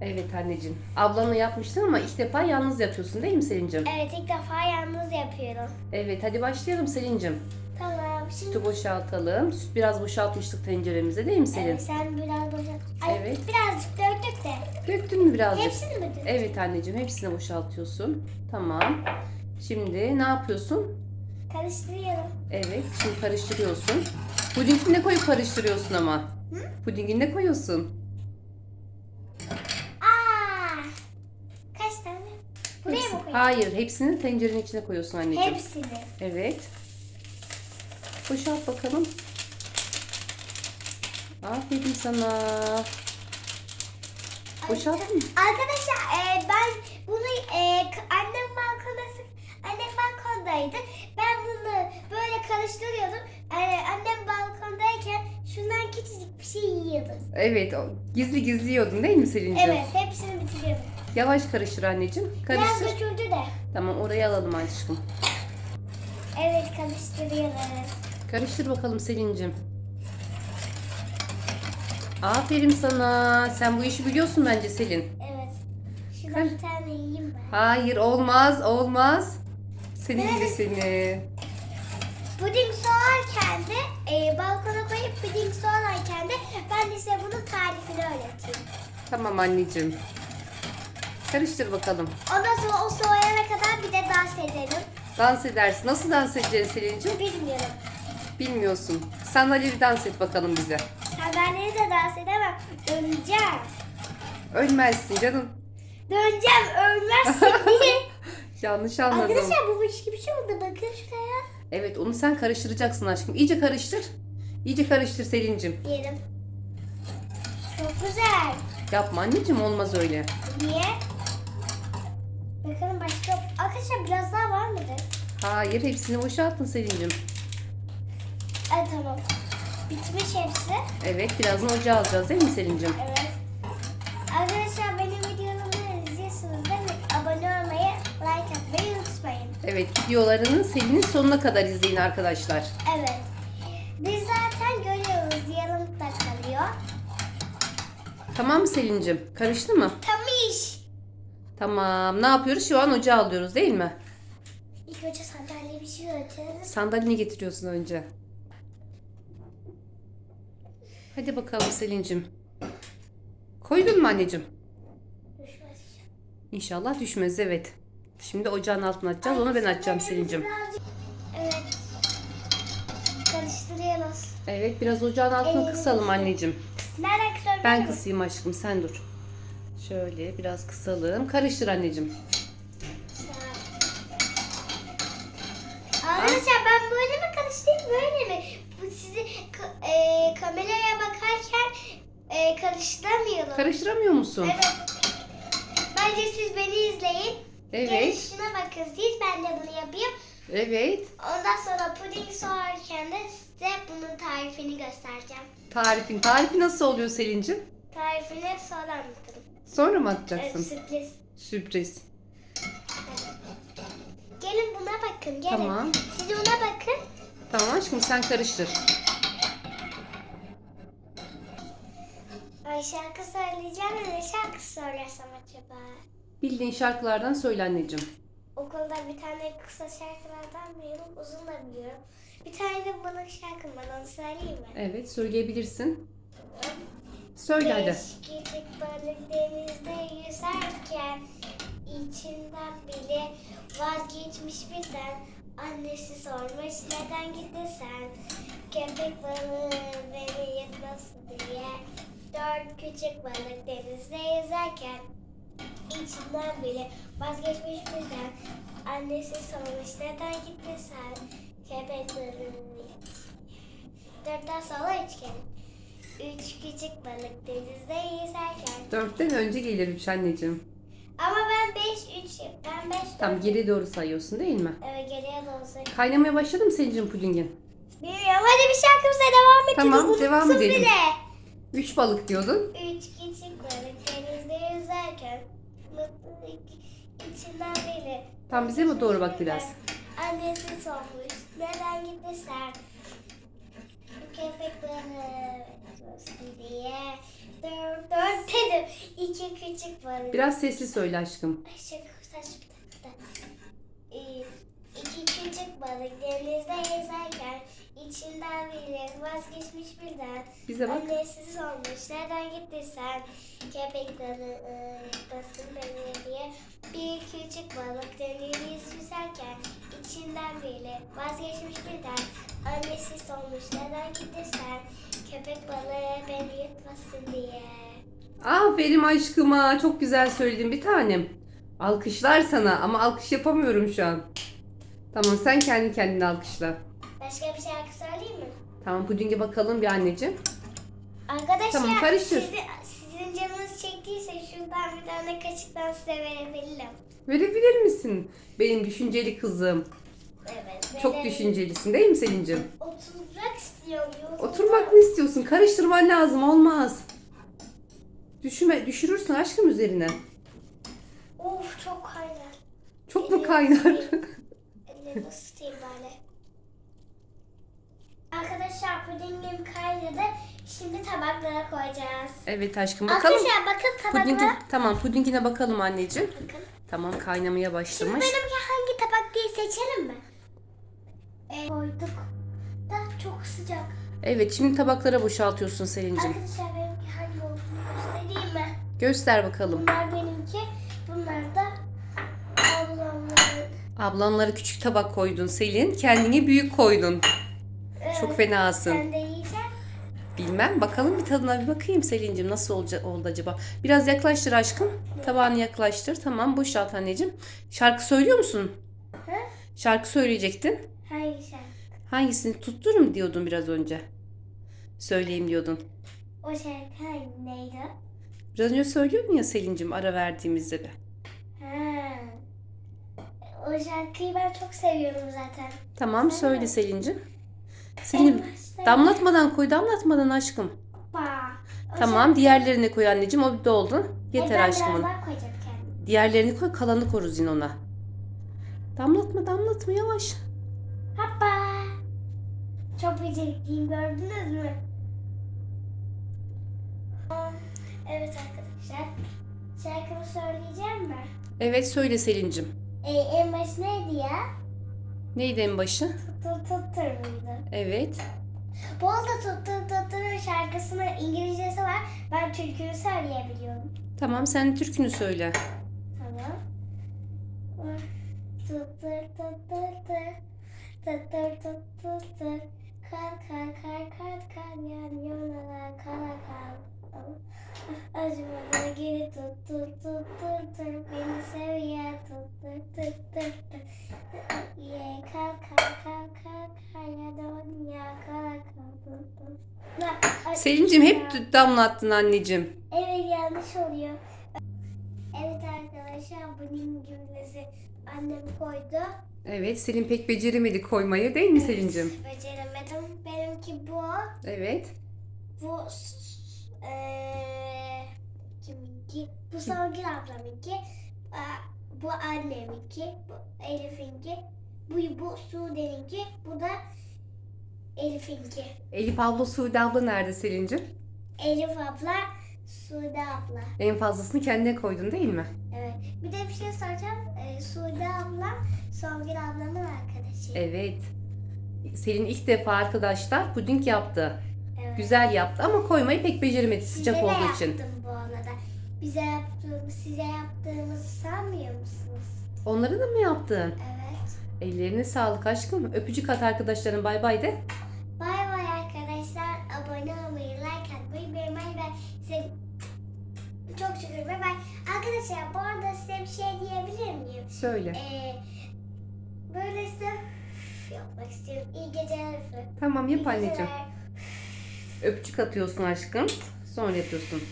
Evet anneciğim. Ablanla yapmıştın ama ilk defa yalnız yapıyorsun değil mi Selin'cim? Evet ilk defa yalnız yapıyorum. Evet hadi başlayalım Selin'cim. Tamam. Şimdi Sütü boşaltalım. Süt biraz boşaltmıştık tenceremize değil mi Selin? Evet, sen biraz boşalt. Ay, Evet. Birazcık döktük de. Döktün mü birazcık? Hepsini mi döktük? Evet anneciğim hepsini boşaltıyorsun. Tamam. Şimdi ne yapıyorsun? Karıştırıyorum. Evet şimdi karıştırıyorsun. Pudingini ne koyup karıştırıyorsun ama? Hı? Pudingini ne koyuyorsun? Buraya Hepsi- mı koyayım? Hayır hepsini tencerenin içine koyuyorsun anneciğim. Hepsini. Evet. Boşalt bakalım. Aferin sana. Boşalttın mı? Arkadaşlar e, ben bunu e, annem balkonda annem balkondaydı. Ben bunu böyle karıştırıyordum. E, annem balkondayken şundan küçücük bir şey yiyordum. Evet gizli gizli yiyordun değil mi Selin'ciğim? Evet hepsini bitiriyordum. Yavaş karıştır anneciğim. Biraz Karıştır. döküldü de. Tamam oraya alalım aşkım. Evet karıştırıyoruz. Karıştır bakalım Selin'cim. Aferin sana. Sen bu işi biliyorsun bence Selin. Evet. Şuradan bir tane yiyeyim ben. Hayır olmaz olmaz. Senin gibi seni. Puding soğarken de e, balkona koyup puding soğarken de ben de size bunun tarifini öğreteyim. Tamam anneciğim. Karıştır bakalım. Ondan sonra o soğuyana kadar bir de dans edelim. Dans edersin. Nasıl dans edeceksin Selin'cim? Bilmiyorum. Bilmiyorsun. Sandalyeli dans et bakalım bize. Sandalyeye de dans edemem. Döneceğim. Ölmezsin canım. Döneceğim. Ölmezsin diye. Yanlış anladım. Arkadaşlar bu başka bir şey oldu. Bakın şuraya. Evet onu sen karıştıracaksın aşkım. İyice karıştır. İyice karıştır Selin'cim. Diyelim. Çok güzel. Yapma anneciğim olmaz öyle. Niye? Bakalım başka. Arkadaşlar biraz daha var mıdır? Hayır hepsini boşalttın Selin'cim. Ay tamam. Bitmiş hepsi. Evet birazdan ocağa alacağız değil mi Selin'cim? Evet. Arkadaşlar benim videolarımı izliyorsunuz değil mi? Abone olmayı, like atmayı unutmayın. Evet videolarını Selin'in sonuna kadar izleyin arkadaşlar. Evet. Biz zaten görüyoruz. Yarım da kalıyor. Tamam mı Selin'cim? Karıştı mı? Tamam. Ne yapıyoruz? Şu an ocağa alıyoruz değil mi? İlk önce sandalye bir şey öğretiriz. Sandalyeni getiriyorsun önce. Hadi bakalım Selin'cim. Koydun mu anneciğim? İnşallah düşmez evet. Şimdi ocağın altına açacağız. Onu ben açacağım Selin'cim. Evet. Karıştırıyoruz. Evet biraz ocağın altını kısalım anneciğim. Nereden kısıyorum? Ben kısayım aşkım sen dur. Şöyle biraz kısalım. Karıştır anneciğim. Arkadaşlar ben böyle mi karıştırayım böyle mi? Bu sizi ka- e, kameraya bakarken e, karıştıramıyorum. Karıştıramıyor musun? Evet. Bence siz beni izleyin. Evet. Gelişine bakın siz. Ben de bunu yapayım. Evet. Ondan sonra puding soğarken de size bunun tarifini göstereceğim. Tarifin. Tarifi nasıl oluyor Selin'cim? Tarifini sonra anlatırım. Sonra mı Evet, atacaksın? sürpriz. Sürpriz. Gelin buna bakın. Gelin. Tamam. Siz ona bakın. Tamam aşkım sen karıştır. Ay şarkı söyleyeceğim de ne şarkı söylesem acaba? Bildiğin şarkılardan söyle anneciğim. Okulda bir tane kısa şarkılardan biliyorum, uzun da biliyorum. Bir tane de balık şarkım var, onu söyleyeyim mi? Evet söyleyebilirsin. Söyle hadi. Beş küçük balık denizde yüzerken içinden bile vazgeçmiş birden. Annesi sormuş neden gittin sen Köpek balığı beni yetmesin diye. Dört küçük balık denizde yüzerken içinden bile vazgeçmiş birden. Annesi sormuş neden gittin sen Köpek balığı Dörtten sonra üç kere Üç küçük balık denizde yüzerken. Dörtten önce gelir üç anneciğim. Ama ben beş, üç, ben beş. Tam geri doğru sayıyorsun değil mi? Evet geriye doğru sayıyorum. Kaynamaya başladı mı Selin'cim pudingin? Bilmiyorum. Hadi bir şarkımıza devam edelim. Tamam, Unuttum devam edelim. Bile. Üç balık diyordun. Üç küçük balık denizde yüzerken. Mutluluk içinden biri. Tam bize mi doğru bak biraz. Annesi sormuş. Neden gitti sen? köpek balığı diye. Dört, dört dedim. İki küçük balık. Biraz sesli söyle aşkım. Ee, İki küçük balık denizde yüzerken içinden biri vazgeçmiş birden. Bize bak. Annesiz olmuş. Nereden gittin sen? Köpek balığı basın beni diye. Bir küçük balık deniz yüzerken içinden biri vazgeçmiş birden. Annesiz olmuş. Nereden gittin sen? Köpek balığı beni yutmasın diye. Aferin aşkıma. Çok güzel söyledin bir tanem. Alkışlar sana ama alkış yapamıyorum şu an. Tamam sen kendi kendine alkışla. Başka bir şarkı söyleyeyim mi? Tamam pudinge bakalım bir anneciğim. Arkadaşlar Tamam, karıştır. sizi- sizin canınız çektiyse şuradan bir tane kaşıktan size verebilirim. Verebilir misin? Benim düşünceli kızım. Evet. Çok verebilirim. düşüncelisin değil mi Selin'cim? Oturmak istiyorum. Oturmak mı istiyorsun? Karıştırman lazım. Olmaz. Düşüme, düşürürsün aşkım üzerine. Of çok kaynar. Çok mu kaynar? Ellerimi ısıtayım böyle. Arkadaşlar pudingim kaynadı. Şimdi tabaklara koyacağız. evet aşkım bakalım. Arkadaşlar bakın tabaklara. tamam pudingine bakalım anneciğim. Bakın. Tamam kaynamaya Şimdi başlamış. benimki hangi tabak diye seçelim mi? Ee, koyduk. Da çok sıcak. Evet şimdi tabaklara boşaltıyorsun Selin'cim. Arkadaşlar benimki hangi olduğunu göstereyim mi? Göster bakalım. Bunlar benimki. Bunlar da ablamların. Ablanlara küçük tabak koydun Selin. Kendine büyük koydun. Çok Ee, fenasın. Sen de yiyeceksin. Bilmem. Bakalım bir tadına bir bakayım Selin'cim. Nasıl olca, oldu acaba? Biraz yaklaştır aşkım. Tabağını yaklaştır. Tamam boşalt anneciğim. Şarkı söylüyor musun? Hı? Şarkı söyleyecektin. Hangisini tutturum diyordun biraz önce. Söyleyeyim diyordun. O şarkı hangi neydi? Biraz önce söylüyordun ya Selin'cim ara verdiğimizde de. Ha. O şarkıyı ben çok seviyorum zaten. Tamam Sen söyle mi? Selin'cim. En Selin başta- damlatmadan koy damlatmadan aşkım. Hoppa. O Tamam şarkı- diğerlerine koy anneciğim o doldu. Hayır, Yeter ben daha koyacağım kendim. Diğerlerini koy kalanı koruz yine ona. Damlatma damlatma yavaş. Hoppa. Çok becerikliyim gördünüz mü? Evet arkadaşlar. Şarkımı söyleyeceğim mi? Evet söyle Selin'cim. Ee, en baş neydi ya? Neydi en başı? Tuttur tuttur muydu? Evet. Bu arada tuttur tuttur'un şarkısının İngilizcesi var. Ben türkünü söyleyebiliyorum. Tamam sen türkünü söyle. Tamam. Tuttur tuttur tır. Tuttur tuttur tır. Kar kar kar kar kar yan yana kara kar. Acımadan geri tuttur tuttur tır. Beni sev ya tuttur tuttur tır. Ye kar kar kar kar kar ya don ya kara. La- Selin'cim hep damlattın anneciğim. Evet yanlış oluyor. Evet arkadaşlar bunun cümlesi annem koydu. Evet Selin pek beceremedi koymayı değil mi Selin'cim? Beceremedim. Benimki bu. Evet. Bu eee kiminki? Bu Songül ablamınki. Aa, Bu anneminki. Bu Elif'inki. Bu, bu Sude'ninki. Bu da Elif'inki. Elif abla Suudi abla nerede Selin'cim? Elif abla, Sude abla. En fazlasını kendine koydun değil mi? Evet. Bir de bir şey soracağım. Ee, Sude ablam Songül ablamın arkadaşı. Evet. Selin ilk defa arkadaşlar puding yaptı. Evet. Güzel yaptı ama koymayı pek beceremedi sıcak Size de olduğu için. yaptım bu arada. Bize yaptığımız, size yaptığımızı sanmıyor musunuz? Onları da mı yaptın? Evet. Ellerine sağlık aşkım. Öpücük at arkadaşların bay bay de. Bay bay arkadaşlar. Abone olmayı, like atmayı, beğenmeyi ben size çok şükür bay bay. Arkadaşlar bu arada size bir şey diyebilir miyim? Söyle. Ee, böyle size yapmak istiyorum. İyi geceler. Tamam yap İyi anneciğim. geceler. Öpücük atıyorsun aşkım. Sonra yapıyorsun.